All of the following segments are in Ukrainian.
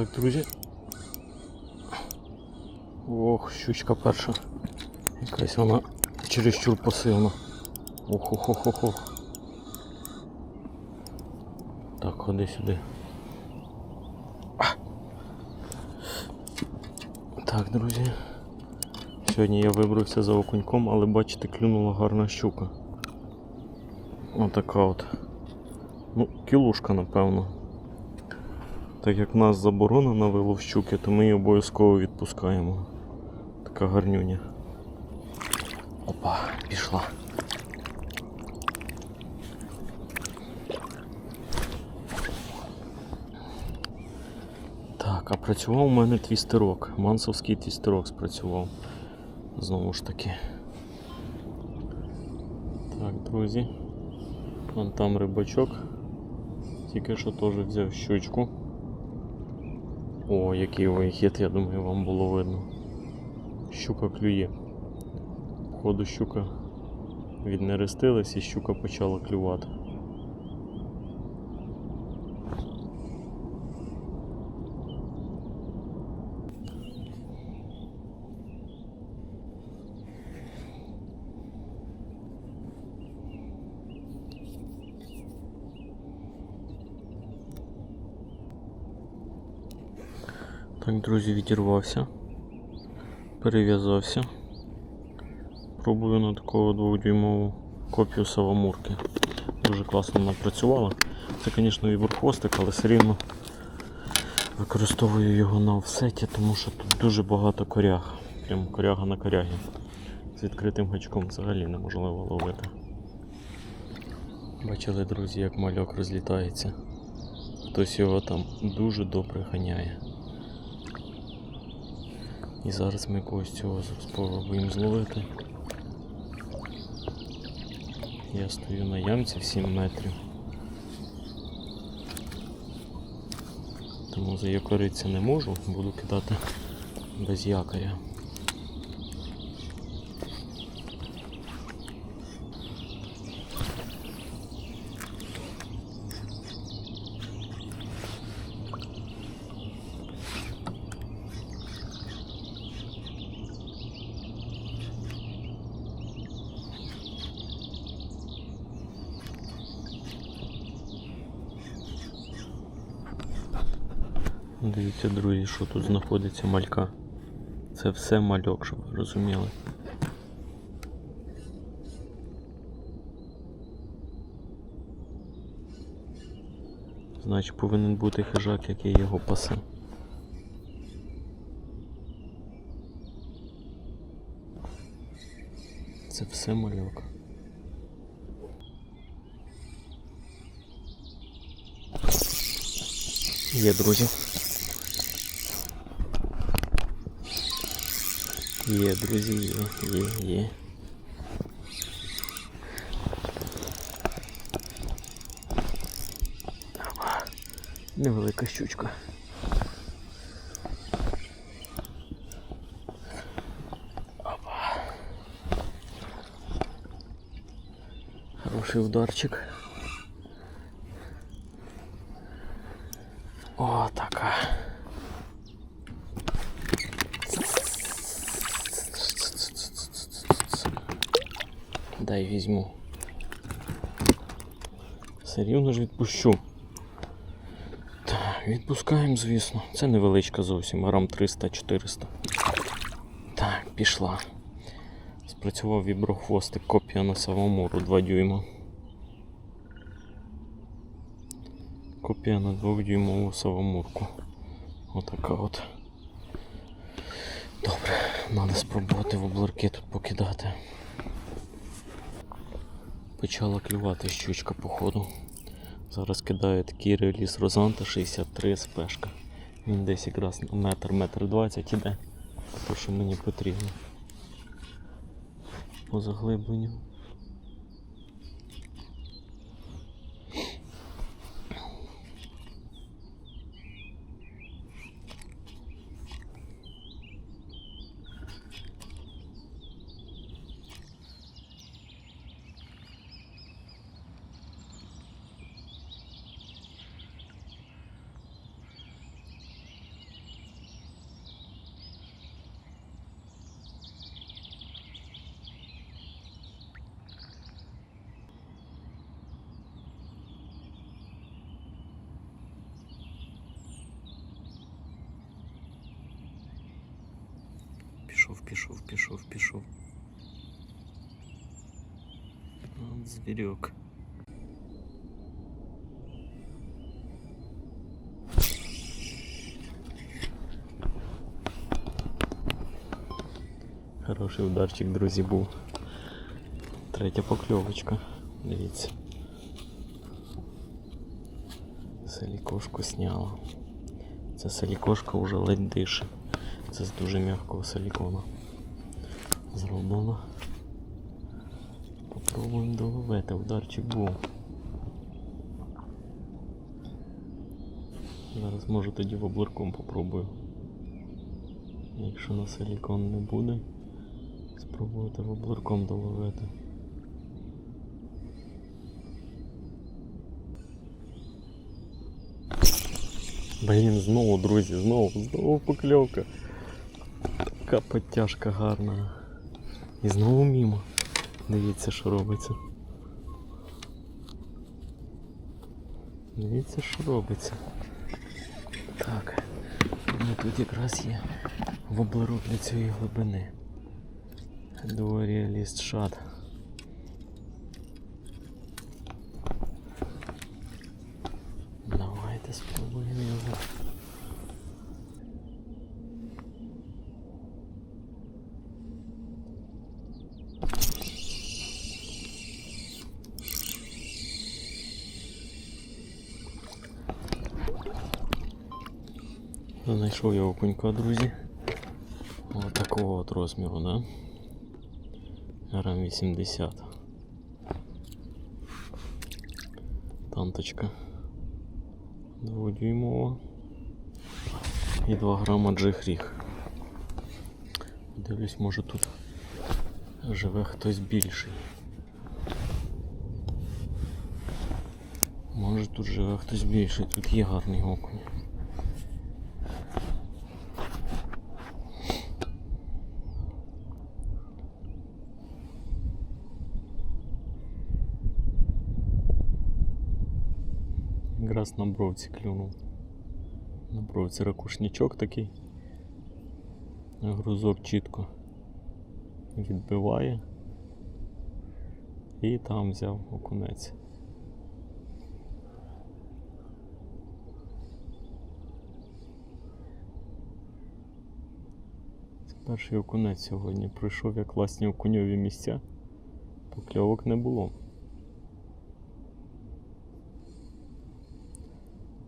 Так, друзі. Ох, щучка перша. Якась вона чересчур посильна. ох ох ох ох ох Так, ходи сюди. Так, друзі. Сьогодні я вибрався за окуньком, але бачите, клюнула гарна щука. Отака от. Ну, кілушка, напевно. Так як в нас заборона на вилов щуки, то ми її обов'язково відпускаємо. Така гарнюня. Опа, пішла. Так, а працював у мене твістерок. Мансовський твістерок спрацював. Знову ж таки. Так, друзі. Вон там рибачок. Тільки що теж взяв щучку. О, який вихід, я думаю, вам було видно. Щука клює. Походу щука віднерестилась і щука почала клювати. Друзі, відірвався, перев'язався. Пробую на такого двохдюймову копію Савамурки. Дуже класно вона працювала. Це, звісно, віброхвостик, але все рівно використовую його на офсеті, тому що тут дуже багато коряг. Прям коряга на корягі. З відкритим гачком взагалі неможливо ловити. Бачили, друзі, як мальок розлітається. Хтось його там дуже добре ганяє. І зараз ми когось цього спробуємо зловити. Я стою на ямці в 7 метрів. Тому заякоритися не можу, буду кидати без якоря. Дивіться, друзі, що тут знаходиться малька. Це все мальок, щоб ви розуміли. Значить повинен бути хижак, який його пасе. Це все мальок. Є, друзі. Є, друзі, є, є, є. Опа. Невелика щучка. Опа. Хороший ударчик. О, така. Візьму. Все рівно ж відпущу. Так, відпускаємо, звісно. Це невеличка зовсім, грам 300-400. Так, пішла. Спрацював віброхвостик, копія на Савамуру 2 дюйма. Копія на 2-дюймову Савамурку. Отака от. Добре, треба спробувати в обларки тут покидати. Почала клювати щучка походу. Зараз кидаю такий реліз Розанта 63 спешка. Він десь якраз метр, метр двадцять іде. То що мені потрібно. По заглибленню. Пішов, пішов, пішов. От звірюк. Хороший ударчик, друзі, був. Третя покльовочка. Дивіться. Салікошку сняла. Ця салікошка вже ледь дише. Це з дуже м'якого силікона. Зроблено. Попробуємо доловити. Ударчик був. Зараз може тоді воблерком попробую. Якщо на силікон не буде, спробувати воблерком доловити. Блін, знову, друзі, знову, знову покльовка. Така підтяжка гарна. І знову мімо. Дивіться, що робиться. Дивіться, що робиться. Так. Ну тут якраз є воблерок для цієї глибини. Дуаріаліст шат. Давайте спробуємо його. Знайшов я окунька, друзі. Ось такого от розміру, да? Грам 80. Танточка. Дводюймова. І 2 грама джихріг. Дивлюсь, може тут живе хтось більший. Може тут живе хтось більший, тут є гарний окунь. Якраз на бровці клюнув. На бровці ракушничок такий. Грузок чітко відбиває. І там взяв окунець. Перший окунець сьогодні. Пройшов я класні окуньові місця. Покльовок не було.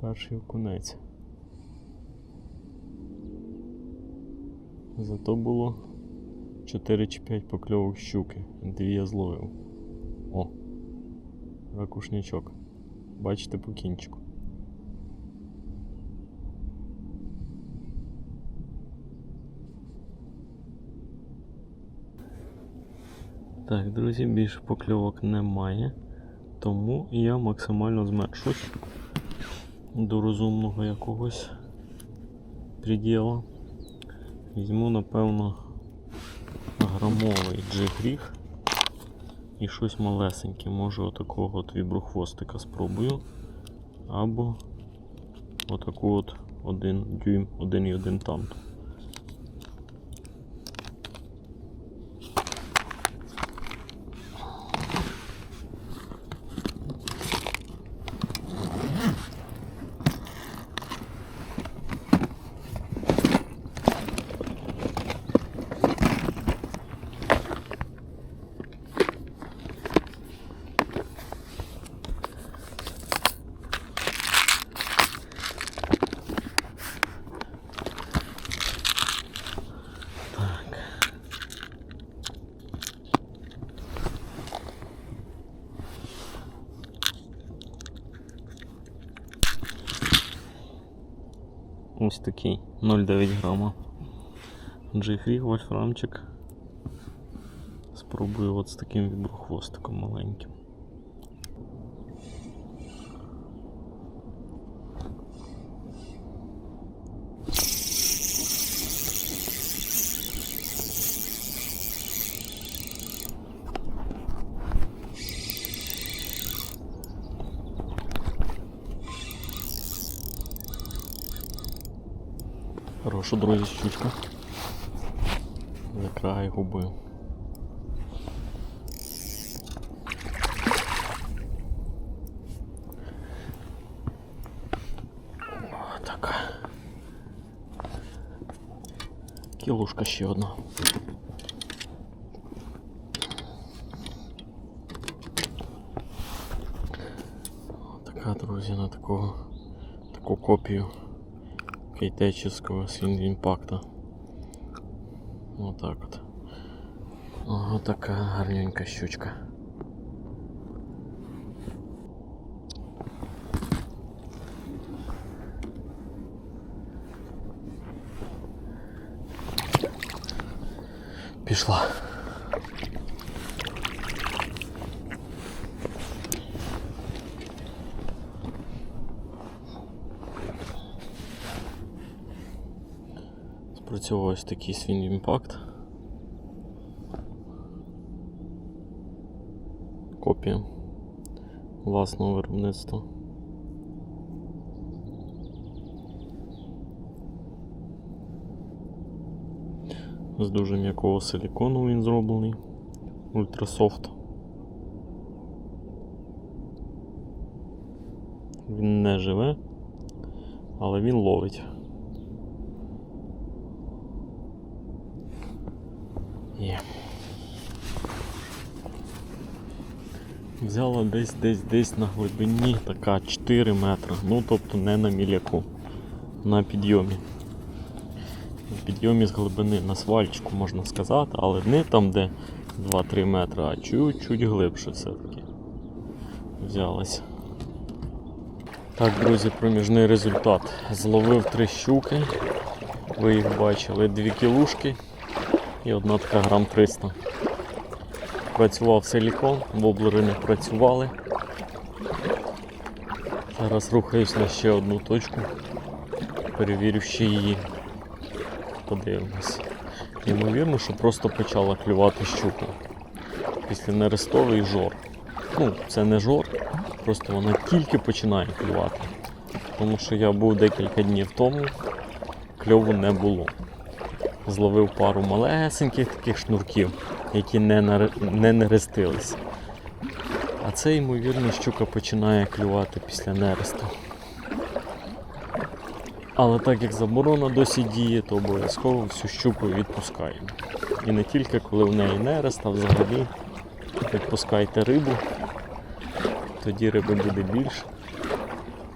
Перший окунець. Зато було 4 чи 5 покльовок щуки. Дві я зловив. О! Ракушнячок. Бачите по кінчику. Так, друзі, більше покльовок немає. Тому я максимально зменшусь до розумного якогось приділа. Візьму, напевно, грамовий джигріг і щось малесеньке. Може отакого от віброхвостика спробую. Або отаку от 1 дюйм, 1,1 тант. Ось такий 0,9 грама. Джейфріг, вольфрамчик. Спробую от з таким віброхвостиком маленьким. Хороша, друзі, щучка. за край губи. О, така. Кілушка ще одна. Така, друзі, на такого, таку копію кейтечівського свін імпакта. Отак от. Ого, така гарненька щучка. Пішла. Спрацьовував ось такий свій імпакт. Копія власного виробництва. З дуже м'якого силікону він зроблений. Ультрасофт. Він не живе, але він ловить. Є. Взяла десь десь десь на глибині така 4 метри. Ну тобто не на міляку. На підйомі. На підйомі з глибини на свальчику можна сказати, але не там, де 2-3 метри, а чуть-чуть глибше все-таки. Взялась. Так, друзі, проміжний результат. Зловив три щуки. Ви їх бачили, дві кілушки і одна така грам 300. Працював силікон, воблери не працювали. Зараз рухаюсь на ще одну точку. Перевірю ще її. Подивимось. Ймовірно, що просто почала клювати щука. Після нерестовий жор. Ну, це не жор, просто вона тільки починає клювати. Тому що я був декілька днів тому, кльову не було зловив пару малесеньких таких шнурків, які не, наре- не нерестились. А це, ймовірно, щука починає клювати після нересту. Але так як заборона досі діє, то обов'язково всю щуку відпускаємо. І не тільки коли в неї нерест, а взагалі відпускайте рибу, тоді риби буде більше.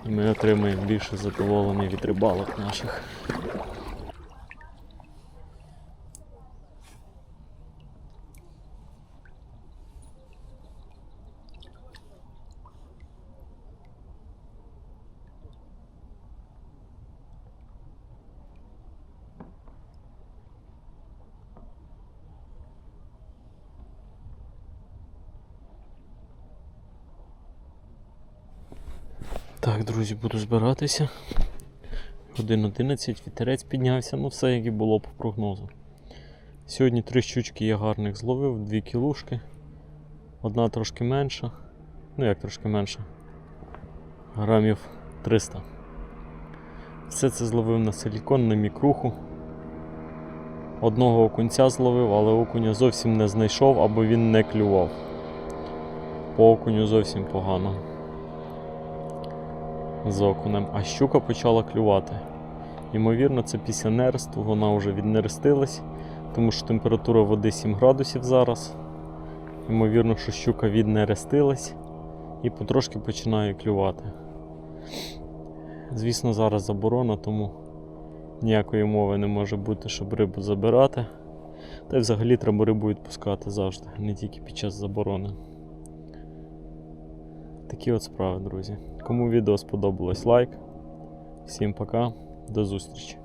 І ми отримаємо більше задоволення від рибалок наших. Так, друзі, буду збиратися. Годин 11, вітерець піднявся, ну все як і було по прогнозу. Сьогодні три щучки я гарних зловив, дві кілушки. Одна трошки менша. Ну як трошки менша. Грамів 300. Все це зловив на силікон, на мікруху. Одного окунця зловив, але окуня зовсім не знайшов або він не клював. По окуню зовсім погано з окунем, а щука почала клювати. Ймовірно, це після нересту, вона вже віднерестилась, тому що температура води 7 градусів зараз. Ймовірно, що щука віднерестилась і потрошки починає клювати. Звісно, зараз заборона, тому ніякої мови не може бути, щоб рибу забирати. Та й взагалі треба рибу відпускати завжди, не тільки під час заборони. Такі от справи, друзі. Кому відео сподобалось, лайк. Всім пока, до зустрічі.